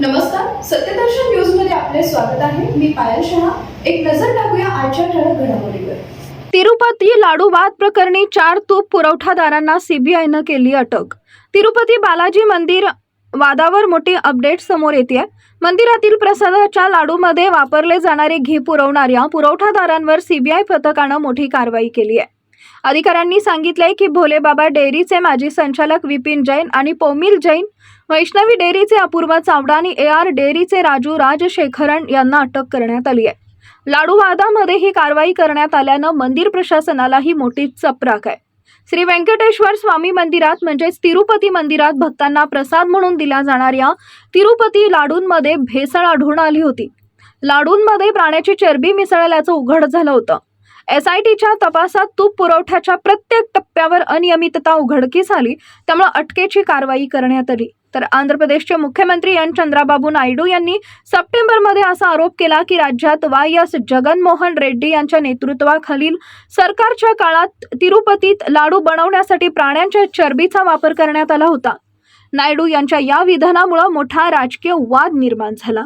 नमस्कार सत्यदर्शन न्यूजमध्ये आपले स्वागत आहे. मी पायल शहा. एक नजर टाकूया आजच्या ठळक घडामोडीवर. तिरुपती लाडू वाद प्रकरणी चार तूप पुरवठादारांना सीबीआयनं केली अटक. तिरुपती बालाजी मंदिर वादावर मोठी अपडेट समोर येते मंदिरातील प्रसादाच्या लाडूमध्ये वापरले जाणारे घी पुरवणाऱ्या पुरवठादारांवर सीबीआय पथकानं मोठी कारवाई केली आहे. अधिकाऱ्यांनी सांगितलंय की भोलेबाबा डेअरीचे माजी संचालक विपिन जैन आणि पोमिल जैन वैष्णवी डेअरीचे अपूर्व चावडा आणि ए आर डेअरीचे राजू राजशेखरन यांना अटक करण्यात आली आहे. लाडू वादामध्ये ही कारवाई करण्यात आल्यानं मंदिर प्रशासनालाही मोठी चपराक आहे. श्री व्यंकटेश्वर स्वामी मंदिरात म्हणजेच तिरुपती मंदिरात भक्तांना प्रसाद म्हणून दिल्या जाणाऱ्या तिरुपती लाडूंमध्ये भेसळ आढळून आली होती. लाडूंमध्ये प्राण्याची चरबी मिसळल्याचं उघड झालं होतं. एस आय टीच्या तपासात तूप पुरवठ्याच्या प्रत्येक टप्प्यावर अनियमितता उघडकीस आली त्यामुळे अटकेची कारवाई करण्यात आली. तर आंध्र प्रदेशचे मुख्यमंत्री एन. चंद्राबाबू नायडू यांनी सप्टेंबरमध्ये असा आरोप केला की राज्यात वाय एस जगनमोहन रेड्डी यांच्या नेतृत्वाखालील सरकारच्या काळात तिरुपतीत लाडू बनवण्यासाठी प्राण्यांच्या चरबीचा वापर करण्यात आला होता. नायडू यांच्या या विधानामुळे मोठा राजकीय वाद निर्माण झाला.